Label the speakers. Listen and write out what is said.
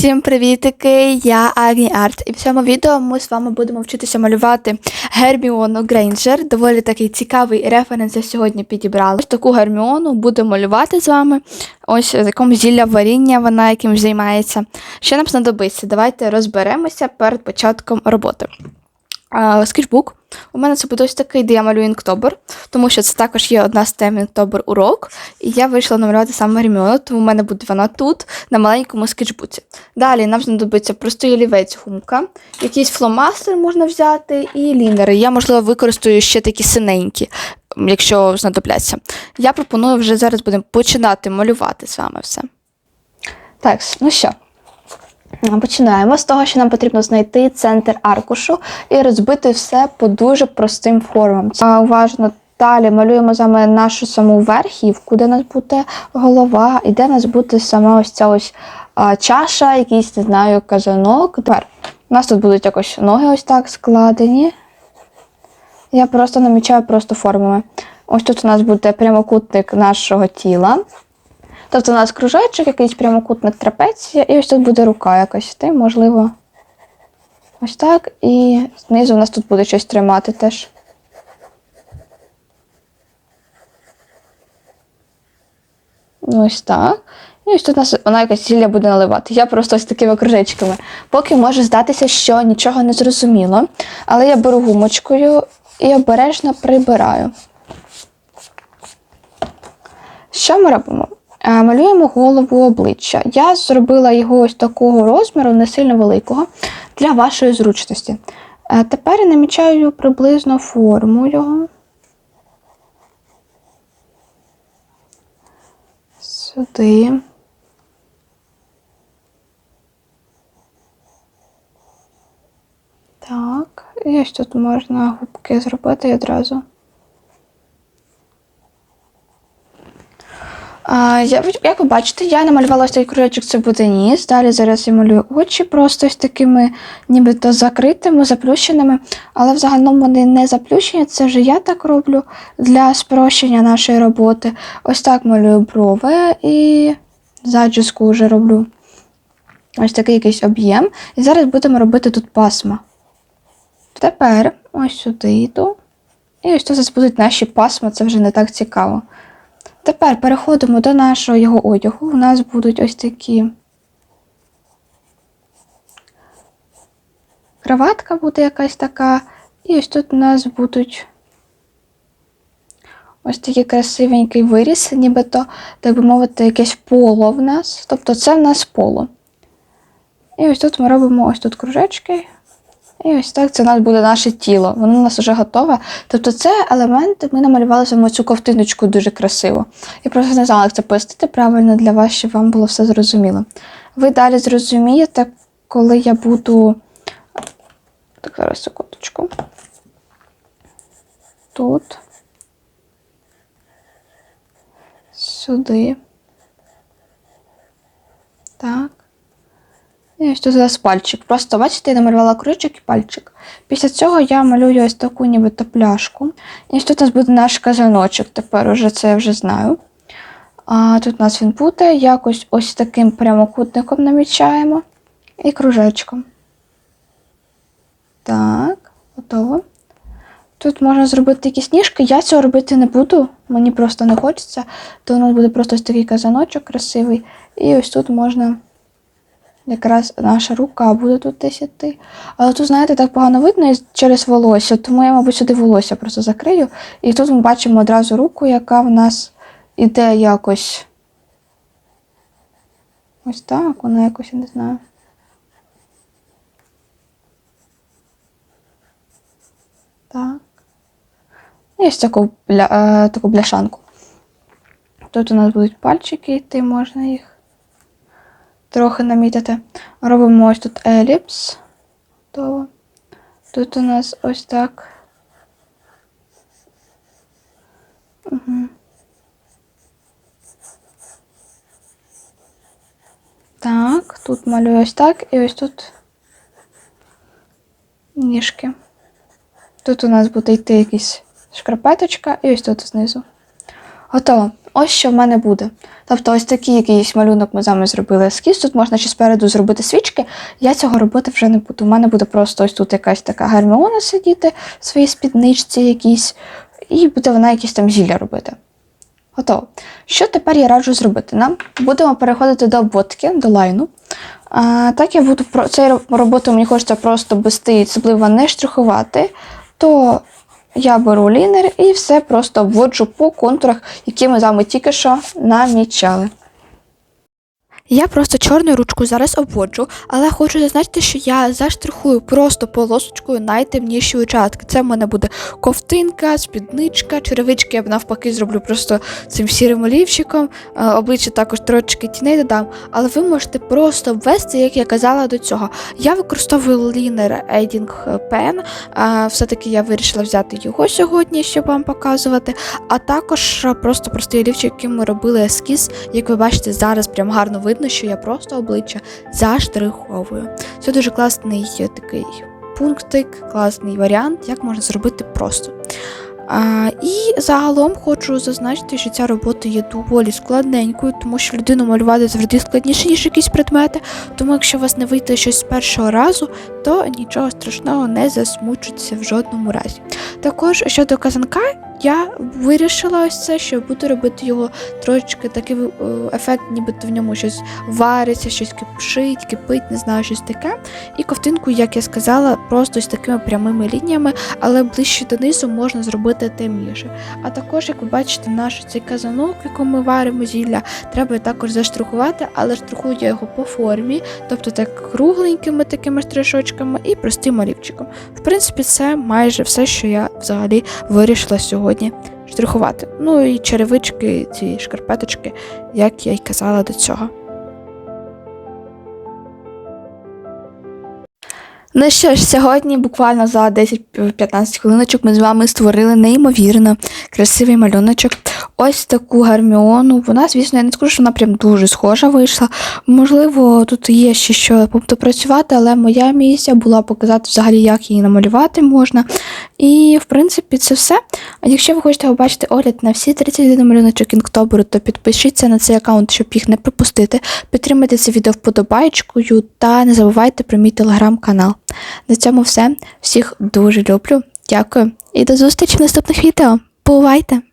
Speaker 1: Усім привітики! Я Агні Арт. І в цьому відео ми з вами будемо вчитися малювати Герміону Грейнджер. Доволі такий цікавий референс я сьогодні підібрала. Таку Герміону буду малювати з вами. Ось з зілля варіння вона яким займається. Що нам знадобиться? Давайте розберемося перед початком роботи. Скетчбук. У мене це буде ось такий, де я малюю інктобер, тому що це також є одна з тем інктобер урок. І я вирішила намалювати саме Герміону, тому в мене буде вона тут, на маленькому скетчбуці. Далі нам знадобиться простий олівець гумка, якийсь фломастер можна взяти, і лінери. Я, можливо, використаю ще такі синенькі, якщо знадобляться. Я пропоную вже зараз будемо починати малювати з вами все. Так, ну що. Починаємо з того, що нам потрібно знайти центр аркушу і розбити все по дуже простим формам. А, уважно далі малюємо з вами нашу саму верхівку, де у нас буде голова, і де у нас буде сама ось ця ось а, чаша, якийсь, не знаю, казанок. Тепер у нас тут будуть якось ноги ось так складені. Я просто намічаю просто формами. Ось тут у нас буде прямокутник нашого тіла. Тобто у нас кружечок, якийсь прямокутник трапеція, і ось тут буде рука якась. Ти, можливо, ось так. І знизу у нас тут буде щось тримати теж. Ось так. І ось тут у нас вона якась зілля буде наливати. Я просто ось такими кружечками. Поки може здатися, що нічого не зрозуміло. Але я беру гумочкою і обережно прибираю. Що ми робимо? Е, Малюємо голову обличчя. Я зробила його ось такого розміру, не сильно великого, для вашої зручності. Е, Тепер намічаю приблизно форму його. Сюди. Так, і ось тут можна губки зробити одразу. Я, як ви бачите, я намалювала ось такий кружочок, це буде ніс. Далі зараз я малюю очі просто ось такими нібито закритими, заплющеними. Але взагалом вони не заплющені, це вже я так роблю для спрощення нашої роботи. Ось так малюю брови і зачіску вже роблю. Ось такий якийсь об'єм. І зараз будемо робити тут пасма. Тепер ось сюди йду. І ось тут будуть наші пасма, це вже не так цікаво. Тепер переходимо до нашого його одягу. У нас будуть ось такі. Краватка буде якась така. І ось тут у нас будуть ось такий красивенький виріс, нібито, так би мовити, якесь поло в нас. Тобто це в нас поло. І ось тут ми робимо ось тут кружечки. І ось так це у нас буде наше тіло. Воно у нас вже готове. Тобто це елементи, ми намалювали саме цю ковтиночку дуже красиво. Я просто не знала, як це пояснити правильно для вас, щоб вам було все зрозуміло. Ви далі зрозумієте, коли я буду. Так, зараз секундочку. Тут. Сюди. Так. Тут зараз пальчик. Просто, бачите, я намалювала крючок і пальчик. Після цього я малюю ось таку нібито пляшку. І тут у нас буде наш казаночок. Тепер уже це я вже знаю. А тут у нас він буде. Якось ось таким прямокутником намічаємо. І кружечком. Так, готово. Тут можна зробити якісь ніжки. Я цього робити не буду, мені просто не хочеться. То у нас буде просто ось такий казаночок красивий. І ось тут можна якраз наша рука буде тут десь іти. Але тут, знаєте, так погано видно через волосся, тому я, мабуть, сюди волосся просто закрию. І тут ми бачимо одразу руку, яка в нас іде якось. Ось так, вона якось, я не знаю. Так. І ось таку, бля, е, таку бляшанку. Тут у нас будуть пальчики йти, можна їх трохи намітити. Робимо ось тут еліпс. Готово. Тут у нас ось так. Угу. Так, тут малюю ось так і ось тут ніжки. Тут у нас буде йти якась шкарпеточка і ось тут знизу. Готово. Ось що в мене буде. Тобто, ось такий якийсь малюнок ми з вами зробили ескіз. Тут можна ще спереду зробити свічки. Я цього робити вже не буду. У мене буде просто ось тут якась така герміона сидіти в своїй спідничці якійсь, і буде вона якісь там зілля робити. Готово. Що тепер я раджу зробити? Нам будемо переходити до обводки, до лайну. А, так я буду про цей роботу мені хочеться просто вести, особливо не штрихувати, то я беру лінер і все просто обводжу по контурах, які ми з вами тільки що намічали. Я просто чорною ручкою зараз обводжу, але хочу зазначити, що я заштрихую просто полосочкою найтемніші участки. Це в мене буде ковтинка, спідничка, черевички я б навпаки зроблю просто цим сірим олівчиком, е, обличчя також трошки тіней додам, але ви можете просто обвести, як я казала до цього. Я використовую лінер Aiding Pen, все-таки я вирішила взяти його сьогодні, щоб вам показувати. А також просто простий олівчик, яким ми робили ескіз. Як ви бачите, зараз прям гарно видно, що я просто обличчя заштриховую. Це дуже класний такий пунктик, класний варіант, як можна зробити просто. А, і загалом хочу зазначити, що ця робота є доволі складненькою, тому що людину малювати завжди складніше, ніж якісь предмети. Тому якщо у вас не вийде щось з першого разу, то нічого страшного не засмучуйтеся в жодному разі. Також щодо казанка, я вирішила ось це, що буду робити його трошечки такий е, ефект, нібито в ньому щось вариться, щось кипшить, кипить, не знаю, щось таке. І ковтинку, як я сказала, просто з такими прямими лініями, але ближче донизу можна зробити темніше. А також, як ви бачите, наш цей казанок, в якому ми варимо зілля, треба також заштрихувати, але штрихую я його по формі, тобто так кругленькими такими штришочками і простим олівчиком. В принципі, це майже все, що я взагалі вирішила сьогодні штрихувати. Ну і черевички, ці шкарпеточки, як я й казала до цього. Ну що ж, сьогодні буквально за 10-15 хвилиночок ми з вами створили неймовірно красивий малюночок. Ось таку гарміону. Вона, звісно, я не скажу, що вона прям дуже схожа вийшла. Можливо, тут є ще що допрацювати, але моя місія була показати взагалі, як її намалювати можна. І, в принципі, це все. А якщо ви хочете побачити огляд на всі 31 малюночок інктоберу, то підпишіться на цей аккаунт, щоб їх не пропустити. Підтримайте це відео вподобайкою та не забувайте про мій телеграм-канал. На цьому все. Всіх дуже люблю. Дякую і до зустрічі в наступних відео. Бувайте!